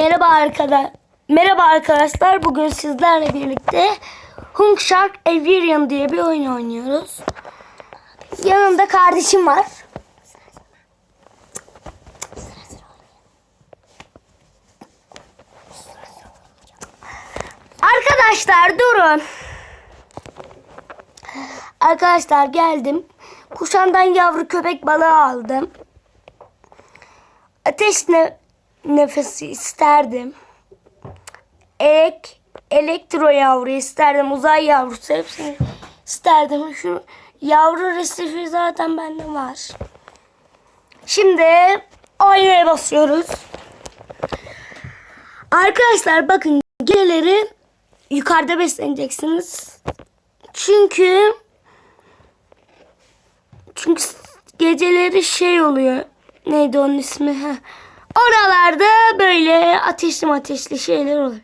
Merhaba arkadaşlar. Merhaba arkadaşlar. Bugün sizlerle birlikte Hunk Shark Aviarium diye bir oyun oynuyoruz. Yanımda kardeşim var. Arkadaşlar durun. Arkadaşlar geldim. Kuşandan yavru köpek balığı aldım. Ateş ne, nefesi isterdim. Elek, elektro yavru isterdim. Uzay yavrusu hepsini isterdim. Şu yavru resifi zaten bende var. Şimdi aynaya basıyoruz. Arkadaşlar bakın geceleri yukarıda besleneceksiniz. Çünkü çünkü geceleri şey oluyor. Neydi onun ismi? Heh. Oralarda böyle ateşli ateşli şeyler oluyor.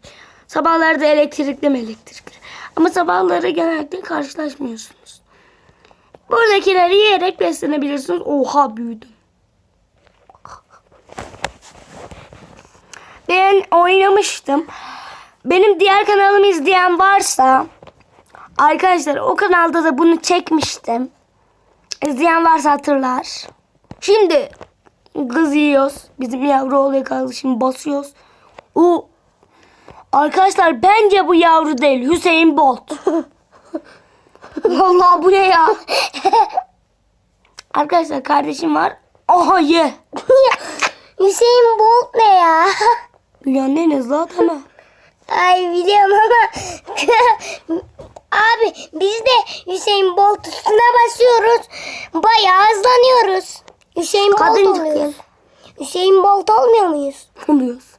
Sabahlarda elektrikli mi elektrikli. Ama sabahları genellikle karşılaşmıyorsunuz. Buradakileri yiyerek beslenebilirsiniz. Oha büyüdüm. Ben oynamıştım. Benim diğer kanalımı izleyen varsa arkadaşlar o kanalda da bunu çekmiştim. İzleyen varsa hatırlar. Şimdi kız yiyoruz. Bizim yavru oğlu yakaladı. Şimdi basıyoruz. O Arkadaşlar bence bu yavru değil. Hüseyin Bolt. Vallahi bu ne ya? Arkadaşlar kardeşim var. Aha ye. Hüseyin Bolt ne ya? Dünyanın en hızlı adamı. Ay biliyorum ama abi biz de Hüseyin Bolt üstüne basıyoruz. Bayağı hızlanıyoruz. Hüseyin Bolt oluyoruz. Hüseyin Bolt olmuyor muyuz? Oluyoruz.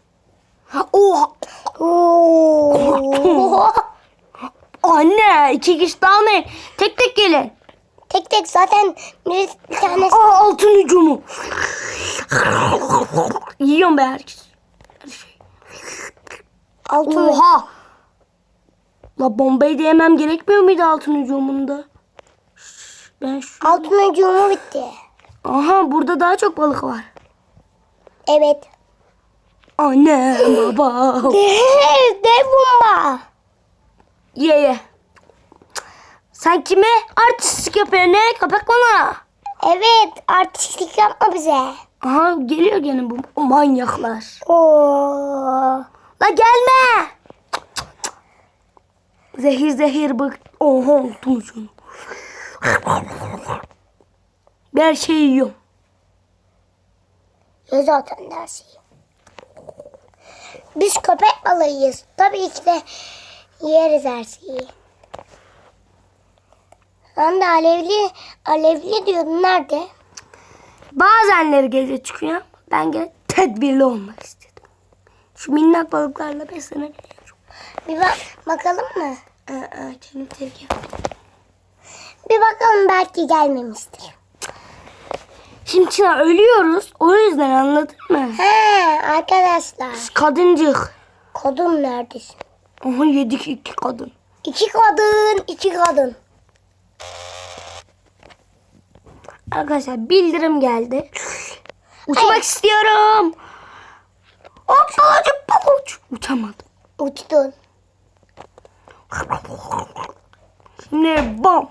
Oha. Oo. Anne iki kişi dalmayın. Tek tek gelin. tek tek zaten bir, tanesi. Aa altın hücumu. Yiyorum be herkes. Her şey. Altın. Oha. La bombayı da yemem gerekmiyor muydu altın hücumunda? Ben şu... Altın ucumu bitti. Aha burada daha çok balık var. Evet. Anne baba. Dev, dev bomba. Ye ye. Sen kime artistlik yapıyorsun ne? Köpek bana. Evet artistlik yapma bize. Aha geliyor gene bu manyaklar. Oo. La gelme. Zehir zehir bak. Oha tutmuşum. Ben her şeyi yiyorum. Ya zaten dersi. Biz köpek balığıyız. Tabii ki de yeriz her şeyi. Sen de alevli, alevli diyordun. Nerede? Bazenleri gece çıkıyor. Ben gene tedbirli olmak istedim. Şu minnak balıklarla beslenebiliyorum. Bir bak bakalım mı? Aa, canım tehlikeli. Bir bakalım belki gelmemiştir. Şimdi Çınar ölüyoruz. O yüzden anladın mı? He arkadaşlar. Kadıncık. Kodum neredesin? Aha yedik iki kadın. İki kadın, iki kadın. Arkadaşlar bildirim geldi. Uçmak istiyorum. Hoppalacık pabuç. Uçamadım. Uçtun. Şimdi bam.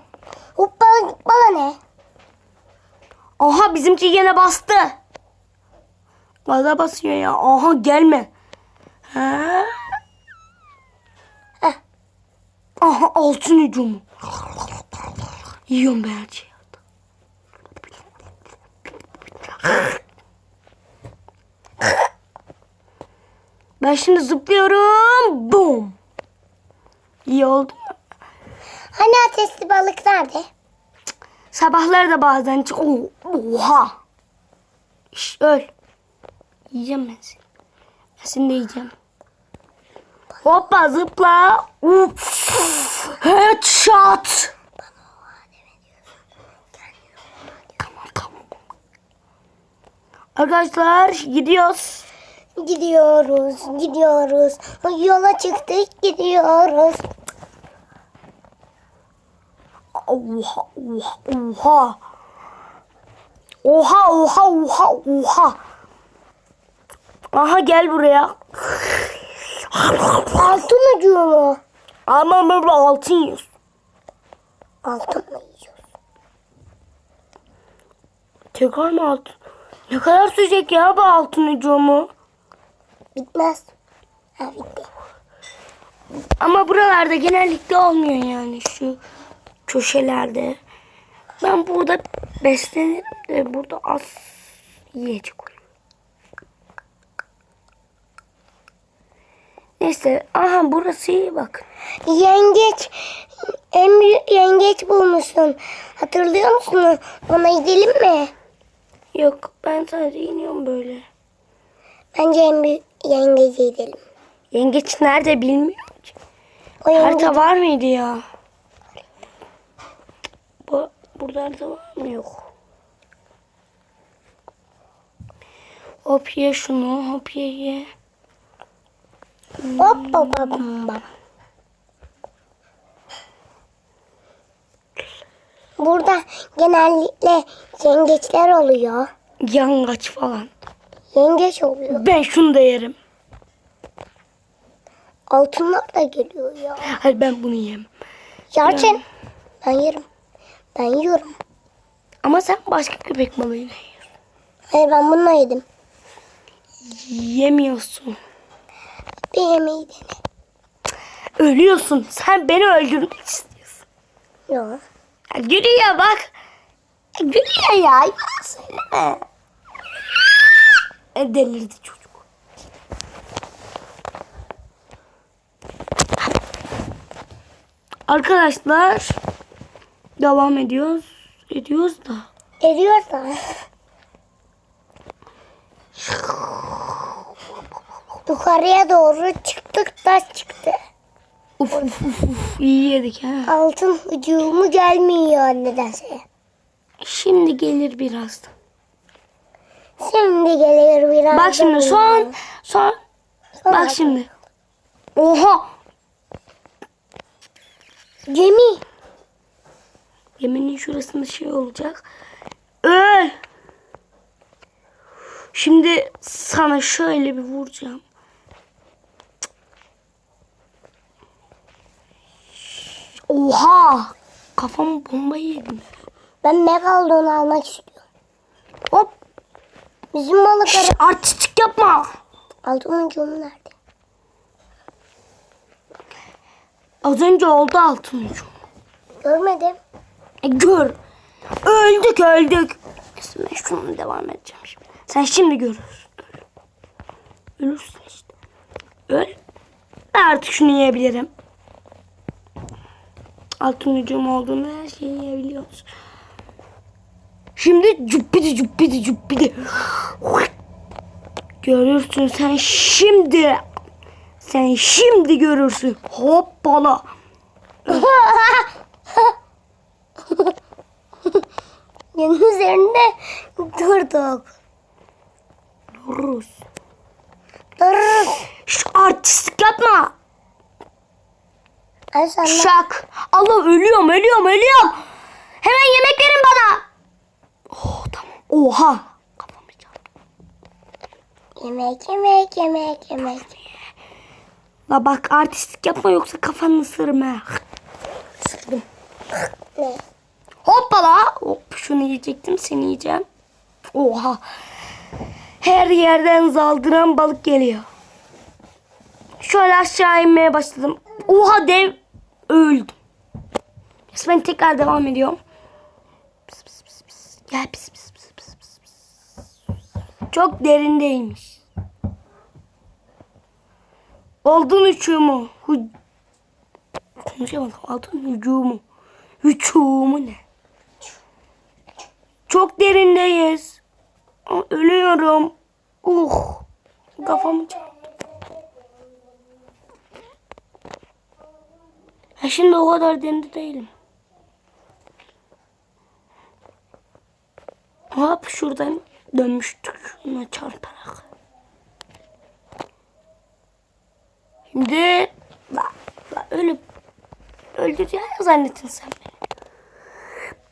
Hoppala bana ne? Aha bizimki yine bastı. Gaza basıyor ya. Aha gelme. Ha? Heh. Aha altın hücumu. Yiyorum ben her şeyi. Ben şimdi zıplıyorum. Boom. İyi oldu? Hani ateşli balık nerede? Sabahları da bazen çık. Oo, Oha. İş öl. Yiyeceğim ben seni. Ben seni de yiyeceğim. Hoppa zıpla. Uf. Headshot. Tamam tamam. Arkadaşlar gidiyoruz. Gidiyoruz, gidiyoruz. Yola çıktık, gidiyoruz. Oha oha oha. Oha oha oha oha. Aha gel buraya. Altın ucu mu? Ama böyle altın yiyorsun. Altın mı yiyoruz? Tekrar mı altın? Ne kadar sürecek ya bu altın ucumu? Bitmez. Ha bitti. Ama buralarda genellikle olmuyor yani şu köşelerde. Ben burada beslenirim de burada az yiyecek oluyor. Neyse aha burası iyi bak. Yengeç. En büyük yengeç bulmuşsun. Hatırlıyor musun? Ona gidelim mi? Yok ben sadece iniyorum böyle. Bence en büyük yengece gidelim. Yengeç nerede bilmiyorum ki. O yenge... Harita var mıydı ya? Bu, burada harita var mı? Yok. Hop ye şunu, hop ye ye. Hop hop hop hop. Burada genellikle yengeçler oluyor. Yangaç falan. Yengeç oluyor. Ben şunu da yerim. Altınlar da geliyor ya. Hayır ben bunu yiyeyim. Yarçın. Ben yerim. Ben yiyorum. Ama sen başka köpek balığıyla yiyorsun. Hayır ben bununla yedim. Yemiyorsun. Bir yemeği dene. Ölüyorsun. Sen beni öldürmek istiyorsun. Yok. Ya gülüyor bak. Ya Gülüyor ya. Yalan söyleme. E, Delirdi çocuk. Arkadaşlar devam ediyoruz. Ediyoruz da. Eriyorsa. Yukarıya doğru çıktık taş çıktı. Uf uf uf, uf. iyi yedik ha. Altın ucumu gelmiyor nedense. Şimdi gelir birazdan. Şimdi geliyor biraz. Bak şimdi son son bak şimdi. Oha. Gemi. Geminin şurasında şey olacak. Öl. Şimdi sana şöyle bir vuracağım. Oha! Kafamı bomba yedim. Ben Megalodon'u almak istiyorum. Hop! Bizim balıkları. Şş, artistik yapma. Altın ucumu nerede? Az önce oldu altın ucu. Görmedim. E gör. Öldük öldük. Neyse ben şununla devam edeceğim şimdi. Sen şimdi görürsün. Öl. Ölürsün işte. Öl. Ben artık şunu yiyebilirim. Altın ucum olduğunda her şeyi yiyebiliyoruz. Şimdi cübbidi cübbidi cübbidi. Görürsün sen şimdi. Sen şimdi görürsün. Hoppala. Yemin üzerinde durduk. Dururuz. Dururuz. Şu artistlik yapma. Ay de- Şak. Allah ölüyorum ölüyorum ölüyorum. Hemen yemek verin bana. Oh tamam. Oha. Kafamı çarptı. Yemek yemek yemek yemek. La bak artistlik yapma yoksa kafanı ısırırım ha. Ne? Hoppala. Hop şunu yiyecektim seni yiyeceğim. Oha. Her yerden saldıran balık geliyor. Şöyle aşağı inmeye başladım. Oha dev öldüm. Ben tekrar devam ediyorum. Pıs pıs pıs pıs. Gel pıs pıs pıs pıs pıs. Çok derindeymiş. Aldın uçumu. Hu... Konuşamadım. Aldın hücumu. Hücumu ne? Çok derindeyiz. Ölüyorum. Uh. Kafamı çarptı. Şimdi o kadar derinde değilim. Hop şuradan dönmüştük. Şuna çarparak. Şimdi la, la, ölüp öldüreceğini zannettin sen beni.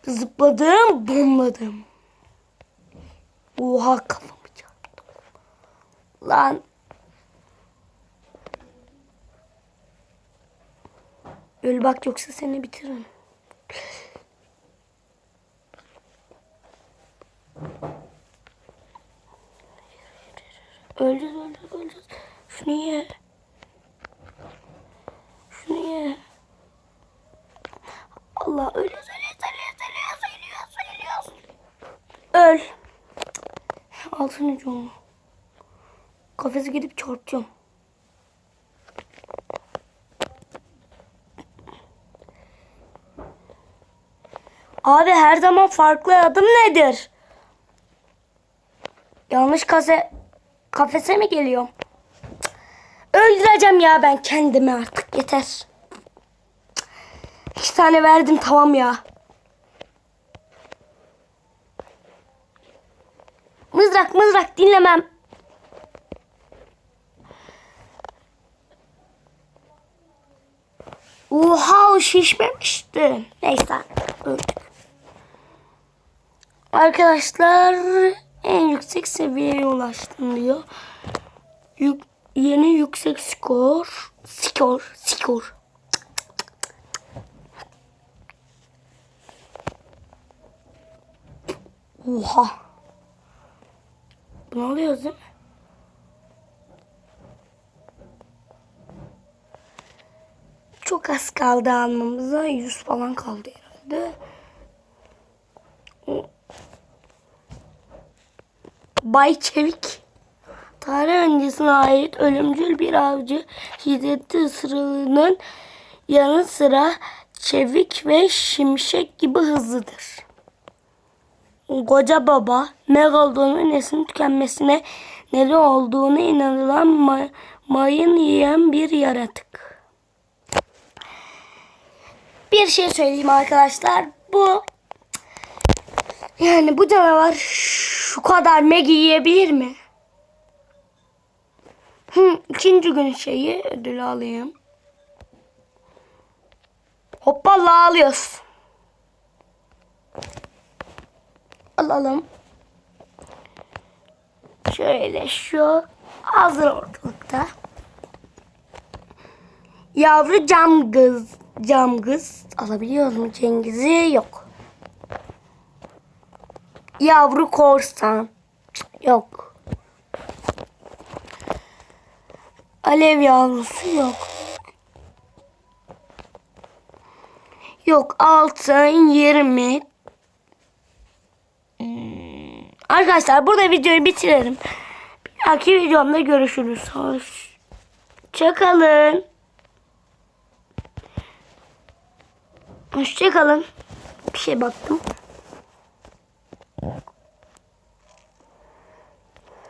Zıpladım, bomladım. Oha kafamı çarptım. Lan. Öl bak yoksa seni bitiririm. Öleceğiz öleceğiz öleceğiz. Şunu ye. Şunu ye. Allah ölüyoruz ölüyoruz ölüyoruz ölüyoruz ölüyoruz ölüyoruz. Öl. Altını cumu. Kafese gidip çarpacağım. Abi her zaman farklı adım nedir? Yanlış kase kafese mi geliyorum? Öldüreceğim ya ben kendimi artık yeter. İki tane verdim tamam ya. Mızrak mızrak dinlemem. Oha şişmemişti. Neyse. Arkadaşlar en yüksek seviyeye ulaştım diyor. Yük- yeni yüksek skor. Skor. Skor. Oha. Bunu alıyoruz değil mi? Çok az kaldı almamıza. 100 falan kaldı herhalde. Bay Çevik. Tarih öncesine ait ölümcül bir avcı şiddetli ısırığının yanı sıra çevik ve şimşek gibi hızlıdır. Koca baba Megalodon'un neslin tükenmesine neden olduğuna inanılan ma- mayın yiyen bir yaratık. Bir şey söyleyeyim arkadaşlar. Bu yani bu canavar şu kadar Maggie yiyebilir mi? Hı, ikinci gün şeyi ödülü alayım. Hoppala alıyoruz. Alalım. Şöyle şu hazır ortalıkta. Yavru cam kız. Cam kız. Alabiliyoruz mu Cengiz'i? Yok. Yavru korsan. Yok. Alev yavrusu yok. Yok altın 20. Arkadaşlar burada videoyu bitirelim. Bir dahaki videomda görüşürüz. Hoşçakalın. Hoşçakalın. Bir şey baktım.